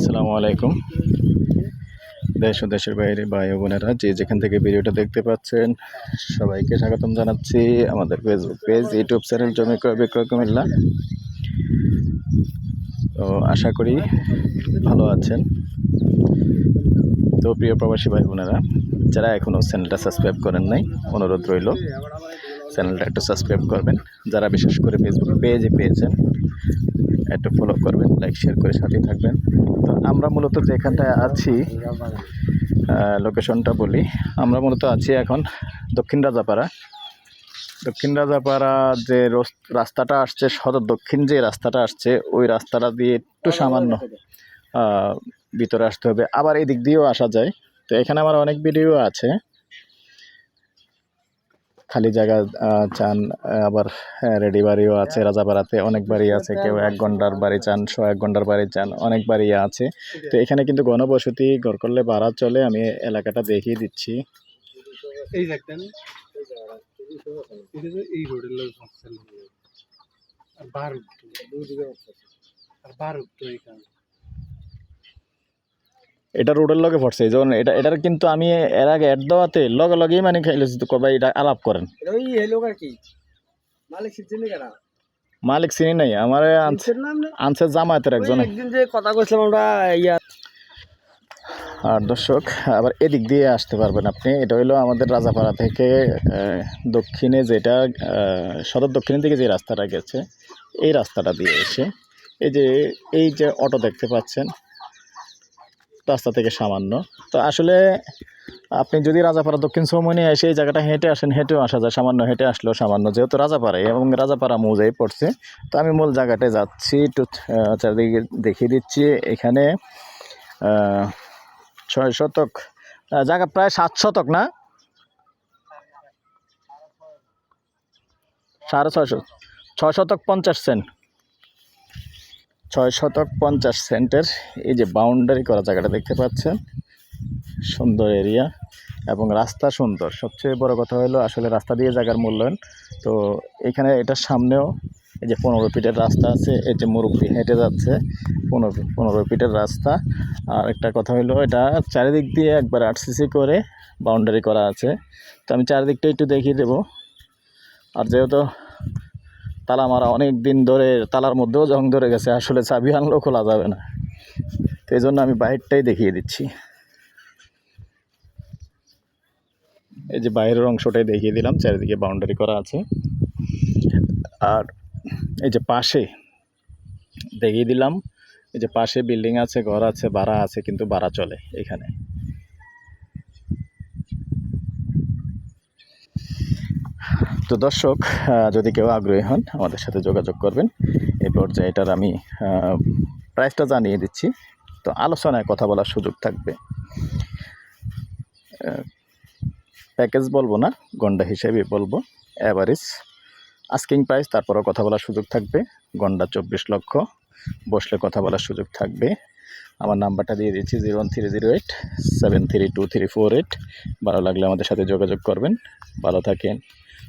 আসসালামু আলাইকুম। দেশ ও দেশের বাইরে ভাই বোনেরা, যে যেখান থেকে ভিডিওটা দেখতে পাচ্ছেন, সবাইকে স্বাগতম জানাচ্ছি আমাদের ফেসবুক পেজ ইউটিউব চ্যানেল জমি ক্রয়, বিক্রয়, কুমিল্লা। তো আশা করি ভালো আছেন। তো প্রিয় প্রবাসী ভাই বোনেরা, যারা এখনও চ্যানেলটা সাবস্ক্রাইব করেন নাই, অনুরোধ রইল চ্যানেলটা একটু সাবস্ক্রাইব করবেন। যারা বিশেষ করে ফেসবুক পেজে পেয়েছেন একটু ফলো করবেন লাইক শেয়ার করে সাথে থাকবেন। তো আমরা মূলত যেখানটায় আছি লোকেশনটা বলি, আমরা মূলত আছি এখন দক্ষিণ রাজাপাড়া। দক্ষিণ রাজাপাড়া যে রস- রাস্তাটা আসছে সদর দক্ষিণ যে রাস্তাটা আসছে, ওই রাস্তাটা দিয়ে একটু সামান্য ভিতরে আসতে হবে। আবার এই দিক দিয়েও আসা যায়। তো এখানে আমার অনেক ভিডিও আছে। খালি জায়গা চান আবার রেডি বাড়িও আছে রাজাপাড়াতে অনেক বাড়ি আছে কেউ এক ঘণ্টার বাড়ি চান শো এক ঘণ্টার বাড়ি চান অনেক বাড়ি আছে। তো এখানে কিন্তু গণবসতি ঘর করলে ভাড়া চলে আমি এলাকাটা দেখিয়ে দিচ্ছি। এই দেখতেন এটা তো এই রোডের লোক আর বারুদ আর বারুদ তো এখানে এটা রোডের লগে পড়ছে এই যেমন এটা এটার কিন্তু আমি এর আগে অ্যাড দেওয়াতে লগে লগেই মানে খাইলেছি তো কবাই এটা আলাপ করেন। ওই আর কি। মালিক কারা মালিক চিনি নাই আমার আনছে জামায়াতের একজন। একদিন যে কথা কইছিলাম আমরা ইয়া আর দর্শক আবার এদিক দিয়ে আসতে পারবেন আপনি। এটা হলো আমাদের রাজাপাড়া থেকে দক্ষিণে যেটা সদর দক্ষিণের দিকে যে রাস্তাটা গেছে এই রাস্তাটা দিয়ে এসে এই যে এই যে অটো দেখতে পাচ্ছেন রাস্তা থেকে সামান্য। তো আসলে আপনি যদি রাজাপাড়া, দক্ষিণ চৌমনি এসে এই জায়গাটা হেঁটে আসেন, হেঁটেও আসা যায়। সামান্য হেঁটে আসলেও সামান্য, যেহেতু রাজাপাড়ায় এবং রাজাপাড়া মৌজাই পড়ছে। তো আমি মূল জায়গাটায় যাচ্ছি, একটু চারিদিকে দেখিয়ে দিচ্ছি। এখানে ছয় শতক জায়গা প্রায় সাত শতক না? সাড়ে ছয়শো ছয় শতক পঞ্চাশ সেন্ট। ছয় শতক পঞ্চাশ সেন্টের এই যে বাউন্ডারি করা জায়গাটা দেখতে পাচ্ছেন। সুন্দর এরিয়া এবং রাস্তা সুন্দর। সবচেয়ে বড় কথা হলো আসলে রাস্তা দিয়ে জায়গার মূল্যায়ন। তো এখানে এটার সামনেও এই যে পনেরো ফিটের রাস্তা আছে, এই যে মুরব্বী হেঁটে যাচ্ছে পনেরো পনেরো ফিটের রাস্তা। আর একটা কথা হলো এটা চারিদিক দিয়ে একবার আরসিসি করে বাউন্ডারি করা আছে। তো আমি চারিদিকটা একটু দেখিয়ে দেবো। আর যেহেতু তালা মারা অনেক দিন ধরে তালার মধ্যেও জং ধরে গেছে, আসলে চাবি আনলেও খোলা যাবে না। তো এই জন্য আমি বাইরটাই দেখিয়ে দিচ্ছি। এই যে বাইরের অংশটাই দেখিয়ে দিলাম, চারিদিকে বাউন্ডারি করা আছে। আর এই যে পাশে দেখিয়ে দিলাম, এই যে পাশে বিল্ডিং আছে, ঘর আছে, ভাড়া আছে, কিন্তু ভাড়া চলে এখানে। তো দর্শক যদি কেউ আগ্রহী হন, আমাদের সাথে যোগাযোগ করবেন। এই পর্যায়ে এটার আমি প্রাইসটা জানিয়ে দিচ্ছি। তো আলোচনায় কথা বলার সুযোগ থাকবে। প্যাকেজ বলব না, গন্ডা হিসেবে বলব। অ্যাভারেজ আস্কিং প্রাইস তারপরেও কথা বলার সুযোগ থাকবে। গন্ডা চব্বিশ লক্ষ, বসলে কথা বলার সুযোগ থাকবে। আমার নাম্বারটা দিয়ে দিচ্ছি, zero one three zero eight, seven three two three four eight. ভালো লাগলে আমাদের সাথে যোগাযোগ করবেন। ভালো থাকেন।